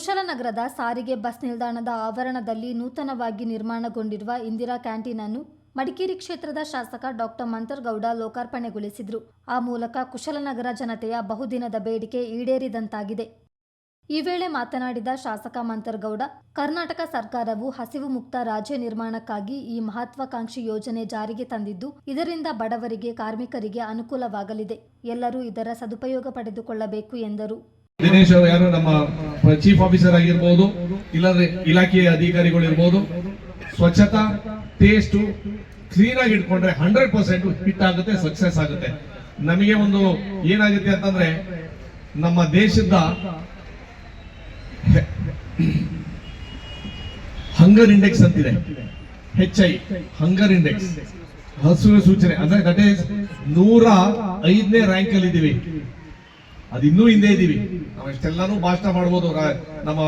ಕುಶಲನಗರದ ಸಾರಿಗೆ ಬಸ್ ನಿಲ್ದಾಣದ ಆವರಣದಲ್ಲಿ ನೂತನವಾಗಿ ನಿರ್ಮಾಣಗೊಂಡಿರುವ ಇಂದಿರಾ ಕ್ಯಾಂಟೀನ್ ಅನ್ನು ಮಡಿಕೇರಿ ಕ್ಷೇತ್ರದ ಶಾಸಕ ಡಾಕ್ಟರ್ ಮಂತರ್ಗೌಡ ಲೋಕಾರ್ಪಣೆಗೊಳಿಸಿದರು. ಆ ಮೂಲಕ ಕುಶಲನಗರ ಜನತೆಯ ಬಹುದಿನದ ಬೇಡಿಕೆ ಈಡೇರಿದಂತಾಗಿದೆ. ಈ ವೇಳೆ ಮಾತನಾಡಿದ ಶಾಸಕ ಮಂತರ್ಗೌಡ, ಕರ್ನಾಟಕ ಸರ್ಕಾರವು ಹಸಿವು ಮುಕ್ತ ರಾಜ್ಯ ನಿರ್ಮಾಣಕ್ಕಾಗಿ ಈ ಮಹತ್ವಾಕಾಂಕ್ಷಿ ಯೋಜನೆ ಜಾರಿಗೆ ತಂದಿದ್ದು, ಇದರಿಂದ ಬಡವರಿಗೆ, ಕಾರ್ಮಿಕರಿಗೆ ಅನುಕೂಲವಾಗಲಿದೆ. ಎಲ್ಲರೂ ಇದರ ಸದುಪಯೋಗ ಪಡೆದುಕೊಳ್ಳಬೇಕು ಎಂದರು. ದಿನೇಶ್ ಅವರು ಯಾರು ನಮ್ಮ ಚೀಫ್ ಆಫೀಸರ್ ಆಗಿರ್ಬೋದು, ಇಲ್ಲಾಂದ್ರೆ ಇಲಾಖೆಯ ಅಧಿಕಾರಿಗಳು ಇರ್ಬೋದು, ಸ್ವಚ್ಛತಾ ಟೇಸ್ಟ್ ಕ್ಲೀನ್ ಆಗಿ ಇಟ್ಕೊಂಡ್ರೆ ಹಂಡ್ರೆಡ್ ಪರ್ಸೆಂಟ್ ಹಿಟ್ ಆಗುತ್ತೆ ಸಕ್ಸಸ್ ಆಗುತ್ತೆ. ನಮಗೆ ಒಂದು ಏನಾಗುತ್ತೆ ಅಂತಂದ್ರೆ, ನಮ್ಮ ದೇಶದ ಹಂಗರ್ ಇಂಡೆಕ್ಸ್ ಅಂತಿದೆ. ಹೆಚ್ ಐ ಹಂಗರ್ ಇಂಡೆಕ್ಸ್ ಹಸುವಿನ ಸೂಚನೆ, ಅಂದ್ರೆ ದಟ್ ಈಸ್ ನೂರ ಐದನೇ ರ್ಯಾಂಕ್ ಅಲ್ಲಿ ಇದೀವಿ ಅದು ಇನ್ನೂ ಹಿಂದೆ ಇದೀವಿ ನಾವು ಎಷ್ಟೆಲ್ಲಾನು ಭಾಷಣ ಮಾಡ್ಬೋದು. ನಮ್ಮ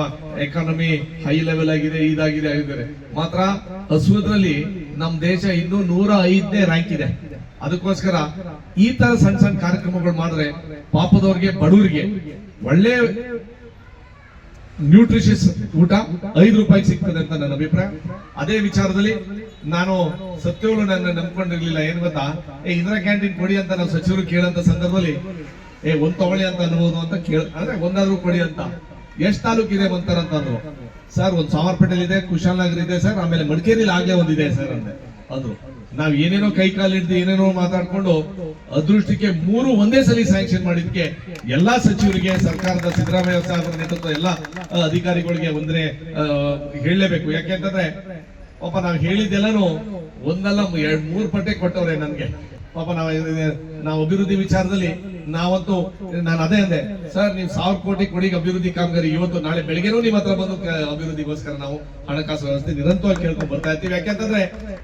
ಎಕಾನಮಿ ಹೈ ಲೆವೆಲ್ ಆಗಿದೆ, ಇದಾಗಿದೆ, ಆಗಿದ್ದಾರೆ. ಮಾತ್ರ ಹಸುವುದ್ರಲ್ಲಿ ನಮ್ ದೇಶ ಇನ್ನೂ ನೂರ ಐದನೇ ರ್ಯಾಂಕ್ ಇದೆ. ಅದಕ್ಕೋಸ್ಕರ ಈ ತರ ಸಣ್ಣ ಸಣ್ಣ ಕಾರ್ಯಕ್ರಮಗಳು ಮಾಡಿದ್ರೆ ಪಾಪದವ್ರಿಗೆ, ಬಡವರಿಗೆ ಒಳ್ಳೆ ನ್ಯೂಟ್ರಿಷಿಯಸ್ ಊಟ ಐದು ರೂಪಾಯಿ ಸಿಗ್ತದೆ ಅಂತ ನನ್ನ ಅಭಿಪ್ರಾಯ. ಅದೇ ವಿಚಾರದಲ್ಲಿ ನಾನು ಸತ್ಯಗಳು ನನ್ನ ನಂಬ್ಕೊಂಡಿರ್ಲಿಲ್ಲ. ಏನ್ ಗೊತ್ತಾ? ಏ, ಇಂದಿರಾ ಕ್ಯಾಂಟೀನ್ ಕೊಡಿ ಅಂತ ನಾವು ಸಚಿವರು ಕೇಳಂತ ಸಂದರ್ಭದಲ್ಲಿ ಏ, ಒಂದ್ ತಗೊಳ್ಳಿ ಅಂತ ಅನ್ಬೋದು ಅಂತ ಕೇಳ, ಅಂದ್ರೆ ಒಂದಾದ್ರೂ ಕೊಡಿ ಅಂತ. ಎಷ್ಟ್ ತಾಲೂಕ್ ಇದೆ ಬಂತಾರ ಅಂತ ಅಂದ್ರು. ಸರ್, ಒಂದ್ ಸಾಮರ್ಪೇಟೆಲ್ ಇದೆ ಕುಶಾಲನಗರ್ ಇದೆ, ಸರ್, ಆಮೇಲೆ ಮಡಿಕೇರಿಲಿ ಆಗ್ಲೇ ಒಂದಿದೆ ಸರ್, ಅಂದೆ. ಅದು ನಾವ್ ಏನೇನೋ ಕೈ ಕಾಲು ಹಿಡ್ದು ಏನೇನೋ ಮಾತಾಡ್ಕೊಂಡು ಅದೃಷ್ಟಕ್ಕೆ ಮೂರು ಒಂದೇ ಸಲ ಸ್ಯಾಂಕ್ಷನ್ ಮಾಡಿದ್ಕೆ ಎಲ್ಲಾ ಸಚಿವರಿಗೆ, ಸರ್ಕಾರದ ಸಿದ್ದರಾಮಯ್ಯ ಸಾಹೇಬರ ನೇತೃತ್ವ ಎಲ್ಲಾ ಅಧಿಕಾರಿಗಳಿಗೆ ಒಂದ್ರೆ ಹೇಳಲೇಬೇಕು. ಯಾಕೆಂತಂದ್ರೆ ಪಾಪ ನಾವ್ ಹೇಳಿದ್ದೆಲ್ಲಾನು ಒಂದಲ್ಲ, ಎರಡ್ ಮೂರ್ ಪಟ್ಟೆ ಕೊಟ್ಟವ್ರೆ ನನ್ಗೆ. ಪಾಪ ನಾವು ನಾವು ಅಭಿವೃದ್ಧಿ ವಿಚಾರದಲ್ಲಿ ನಾವಂತೂ, ನಾನು ಅದೇ ಅಂದೆ, ಸರ್, ನೀವು ಸಾವಿರ ಕೋಟಿ ಕೊಡಿ ಅಭಿವೃದ್ಧಿ ಕಾಮಗಾರಿ. ಇವತ್ತು ನಾಳೆ ಬೆಳಿಗ್ಗೆನೂ ನಿಮ್ಮ ಹತ್ರ ಬಂದು ಅಭಿವೃದ್ಧಿಗೋಸ್ಕರ ನಾವು ಹಣಕಾಸು ವ್ಯವಸ್ಥೆ ನಿರಂತರವಾಗಿ ಕೇಳ್ಕೊಂಡ್ ಬರ್ತಾ ಇರ್ತೀವಿ. ಯಾಕೆಂತಂದ್ರೆ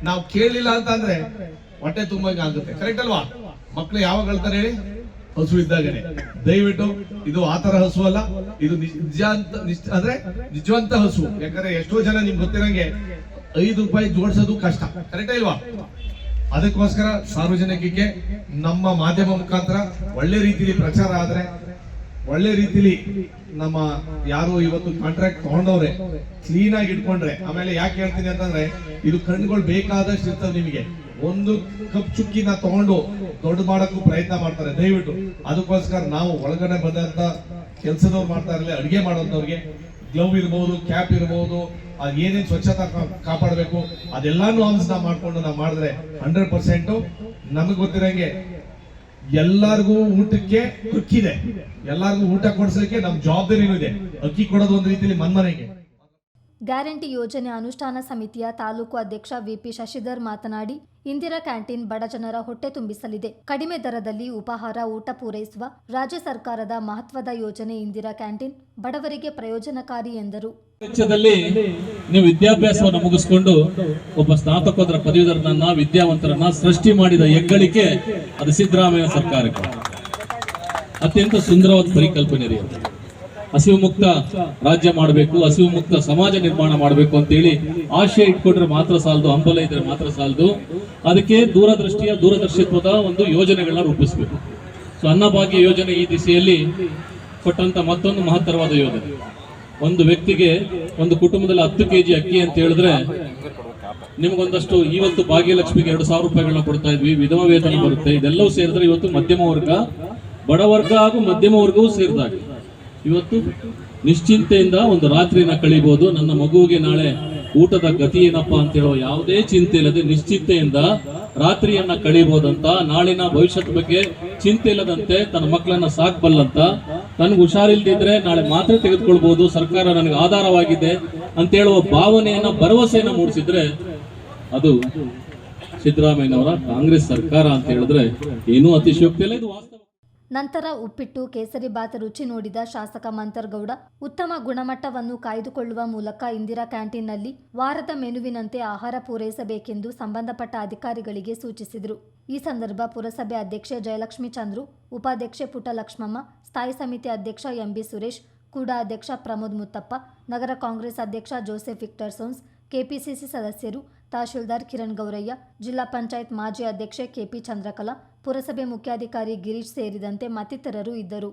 ನಾವು ಕೇಳಲಿಲ್ಲ ಅಂತ ಅಂದ್ರೆ ಹೊಟ್ಟೆ ತುಂಬಂಗ ಆಗುತ್ತೆ. ಕರೆಕ್ಟ್ ಅಲ್ವಾ? ಮಕ್ಳು ಯಾವಾಗ ಹೇಳ್ತಾರೆ ಹೇಳಿ? ಹಸು ಇದ್ದಾಗನೆ. ದಯವಿಟ್ಟು, ಇದು ಆತರ ಹಸು ಅಲ್ಲ, ಇದು ನಿಜ ಅಂತ ಅಂದ್ರೆ ನಿಜವಂತ ಹಸು. ಯಾಕಂದ್ರೆ ಎಷ್ಟೋ ಜನ ನಿಮ್ಗೆ ಗೊತ್ತಿರಂಗೆ ಐದು ರೂಪಾಯಿ ಜೋಡಿಸೋದು ಕಷ್ಟ. ಕರೆಕ್ಟ್ ಇಲ್ವಾ ಅದಕ್ಕೋಸ್ಕರ ಸಾರ್ವಜನಿಕಕ್ಕೆ ನಮ್ಮ ಮಾಧ್ಯಮ ಮುಖಾಂತರ ಒಳ್ಳೆ ರೀತಿಯಲ್ಲಿ ಪ್ರಚಾರ ಆದ್ರೆ, ಒಳ್ಳೆ ರೀತಿಲಿ ನಮ್ಮ ಯಾರು ಇವತ್ತು ಕಾಂಟ್ರಾಕ್ಟ್ ತಗೊಂಡವ್ರೆ ಕ್ಲೀನ್ ಆಗಿ ಇಟ್ಕೊಂಡ್ರೆ, ಆಮೇಲೆ ಯಾಕೆ ಹೇಳ್ತೀನಿ ಅಂತಂದ್ರೆ, ಇದು ಕಣ್ಗಳು ಬೇಕಾದಷ್ಟು ಇರ್ತವೆ ನಿಮಗೆ. ಒಂದು ಕಪ್ ಚುಕ್ಕಿನ ತಗೊಂಡು ದೊಡ್ಡ ಮಾಡಕ್ಕೂ ಪ್ರಯತ್ನ ಮಾಡ್ತಾರೆ. ದಯವಿಟ್ಟು ಅದಕ್ಕೋಸ್ಕರ ನಾವು ಒಳಗಡೆ ಬಂದಂತ ಕೆಲಸದವ್ರು ಮಾಡ್ತಾ ಇರಲಿ, ಅಡುಗೆ ಮಾಡೋಂಥವ್ರಿಗೆ ಗ್ಲೌ ಇರ್ಬೋದು ಕ್ಯಾಪ್ ಇರ್ಬೋದು ಅದ್ ಏನೇನ್ ಸ್ವಚ್ಛತಾ ಕಾಪಾಡಬೇಕು, ಅದೆಲ್ಲಾನು ಅನುಸಾರ ಮಾಡ್ಕೊಂಡು ನಾವು ಮಾಡಿದ್ರೆ ಹಂಡ್ರೆಡ್ ಪರ್ಸೆಂಟ್ ನಮಗೆ ಗೊತ್ತಿರಂಗೆ ಎಲ್ಲಾರ್ಗೂ ಊಟಕ್ಕೆ ಕುಕ್ಕಿದೆ ಎಲ್ಲಾರ್ಗೂ ಊಟ ಕೊಡ್ಸಲಿಕ್ಕೆ ನಮ್ ಜವಾಬ್ದಾರಿನೂ ಇದೆ. ಅಕ್ಕಿ ಕೊಡೋದು ಒಂದ್ ರೀತಿಯಲ್ಲಿ ಮನ್ಮನೆಗೆ. ಗ್ಯಾರಂಟಿ ಯೋಜನೆ ಅನುಷ್ಠಾನ ಸಮಿತಿಯ ತಾಲೂಕು ಅಧ್ಯಕ್ಷ ವಿಪಿ ಶಶಿಧರ್ ಮಾತನಾಡಿ, ಇಂದಿರಾ ಕ್ಯಾಂಟೀನ್ ಬಡಜನರ ಹೊಟ್ಟೆ ತುಂಬಿಸಲಿದೆ. ಕಡಿಮೆ ದರದಲ್ಲಿ ಉಪಹಾರ, ಊಟ ಪೂರೈಸುವ ರಾಜ್ಯ ಸರ್ಕಾರದ ಮಹತ್ವದ ಯೋಜನೆ ಇಂದಿರಾ ಕ್ಯಾಂಟೀನ್ ಬಡವರಿಗೆ ಪ್ರಯೋಜನಕಾರಿ ಎಂದರು. ವೆಚ್ಚದಲ್ಲಿ ನೀವು ವಿದ್ಯಾಭ್ಯಾಸವನ್ನು ಮುಗಿಸಿಕೊಂಡು ಒಬ್ಬ ಸ್ನಾತಕೋತ್ತರ ಪದವೀಧರನನ್ನ, ವಿದ್ಯಾವಂತರನ್ನ ಸೃಷ್ಟಿ ಮಾಡಿದ ಹೆಗ್ಗಳಿಕೆ ಅದು ಸಿದ್ದರಾಮಯ್ಯ ಸರ್ಕಾರಕ್ಕೆ. ಅತ್ಯಂತ ಸುಂದರವಾದ ಪರಿಕಲ್ಪನೆ. ಹಸಿವು ಮುಕ್ತ ರಾಜ್ಯ ಮಾಡಬೇಕು ಹಸಿವು ಮುಕ್ತ ಸಮಾಜ ನಿರ್ಮಾಣ ಮಾಡಬೇಕು ಅಂತೇಳಿ ಆಶಯ ಇಟ್ಕೊಂಡ್ರೆ ಮಾತ್ರ ಸಾಲದು, ಹಂಬಲ ಇದ್ರೆ ಮಾತ್ರ ಸಾಲದು. ಅದಕ್ಕೆ ದೂರದೃಷ್ಟಿಯ ದೂರದರ್ಶಿತ್ವದ ಒಂದು ಯೋಜನೆಗಳನ್ನ ರೂಪಿಸಬೇಕು. ಸೊ, ಅನ್ನಭಾಗ್ಯ ಯೋಜನೆ ಈ ದಿಸೆಯಲ್ಲಿ ಕೊಟ್ಟಂತ ಮತ್ತೊಂದು ಮಹತ್ತರವಾದ ಯೋಜನೆ. ಒಂದು ವ್ಯಕ್ತಿಗೆ ಒಂದು ಕುಟುಂಬದಲ್ಲಿ ಹತ್ತು ಕೆಜಿ ಅಕ್ಕಿ ಅಂತ ಹೇಳಿದ್ರೆ ನಿಮ್ಗೊಂದಷ್ಟು ಇವತ್ತು ಭಾಗ್ಯಲಕ್ಷ್ಮಿಗೆ ಎರಡು ಸಾವಿರ ರೂಪಾಯಿಗಳನ್ನ ಕೊಡ್ತಾ ಇದ್ವಿ, ವಿಧವ ವೇತನ ಬರುತ್ತೆ. ಇದೆಲ್ಲವೂ ಸೇರಿದ್ರೆ ಇವತ್ತು ಮಧ್ಯಮ ವರ್ಗ ಬಡವರ್ಗ ಹಾಗೂ ಮಧ್ಯಮ ವರ್ಗವೂ ಸೇರಿದಾಗ. ಇವತ್ತು ನಿಶ್ಚಿಂತೆಯಿಂದ ಒಂದು ರಾತ್ರಿನ ಕಳಿಬಹುದು ನನ್ನ ಮಗುವಿಗೆ ನಾಳೆ ಊಟದ ಗತಿ ಏನಪ್ಪಾ ಅಂತ ಹೇಳೋ ಯಾವುದೇ ಚಿಂತೆ ಇಲ್ಲದೆ ನಿಶ್ಚಿಂತೆಯಿಂದ ರಾತ್ರಿಯನ್ನ ಕಳಿಬಹುದಂತ ನಾಳಿನ ಭವಿಷ್ಯದ ಬಗ್ಗೆ ಚಿಂತೆ ಇಲ್ಲದಂತೆ ತನ್ನ ಮಕ್ಕಳನ್ನ ಸಾಕ್ಬಲ್ಲಂತ ನನ್ಗೆ ಹುಷಾರಿಲ್ದಿದ್ರೆ ನಾಳೆ ಮಾತ್ರ ತೆಗೆದುಕೊಳ್ಬಹುದು ಸರ್ಕಾರ ನನಗೆ ಆಧಾರವಾಗಿದೆ ಅಂತ ಹೇಳುವ ಭಾವನೆಯನ್ನ, ಭರವಸೆಯನ್ನ ಮೂಡಿಸಿದ್ರೆ ಅದು ಸಿದ್ದರಾಮಯ್ಯನವರ ಕಾಂಗ್ರೆಸ್ ಸರ್ಕಾರ ಅಂತ ಹೇಳಿದ್ರೆ ಏನೂ ಅತಿಶಯೋಕ್ತಿ ಇಲ್ಲ ಇದು ವಾಸ್ತವ. ನಂತರ ಉಪ್ಪಿಟ್ಟು, ಕೇಸರಿ ಬಾತ್ ರುಚಿ ನೋಡಿದ ಶಾಸಕ ಮಂತರ್ಗೌಡ, ಉತ್ತಮ ಗುಣಮಟ್ಟವನ್ನು ಕಾಯ್ದುಕೊಳ್ಳುವ ಮೂಲಕ ಇಂದಿರಾ ಕ್ಯಾಂಟೀನ್ನಲ್ಲಿ ವಾರದ ಮೆನುವಿನಂತೆ ಆಹಾರ ಪೂರೈಸಬೇಕೆಂದು ಸಂಬಂಧಪಟ್ಟ ಅಧಿಕಾರಿಗಳಿಗೆ ಸೂಚಿಸಿದರು. ಈ ಸಂದರ್ಭ ಪುರಸಭೆ ಅಧ್ಯಕ್ಷೆ ಜಯಲಕ್ಷ್ಮಿ ಚಂದ್ರು, ಉಪಾಧ್ಯಕ್ಷೆ ಪುಟ್ಟಲಕ್ಷ್ಮಮ್ಮ ಸ್ಥಾಯಿ ಸಮಿತಿ ಅಧ್ಯಕ್ಷ ಎಂಬಿ ಸುರೇಶ್, ಕೂಡ ಅಧ್ಯಕ್ಷ ಪ್ರಮೋದ್ ಮುತ್ತಪ್ಪ, ನಗರ ಕಾಂಗ್ರೆಸ್ ಅಧ್ಯಕ್ಷ ಜೋಸೆಫ್ ವಿಕ್ಟರ್ ಸೋನ್ಸ್, ಕೆಪಿಸಿಸಿ ಸದಸ್ಯರು ತಹಶೀಲ್ದಾರ್ ಕಿರಣ್ ಗೌರಯ್ಯ, ಜಿಲ್ಲಾ ಪಂಚಾಯತ್ ಮಾಜಿ ಅಧ್ಯಕ್ಷೆ ಕೆಪಿ ಚಂದ್ರಕಲಾ, ಪುರಸಭೆ ಮುಖ್ಯಾಧಿಕಾರಿ ಗಿರೀಶ್ ಸೇರಿದಂತೆ ಮತ್ತಿತರರು ಇದ್ದರು.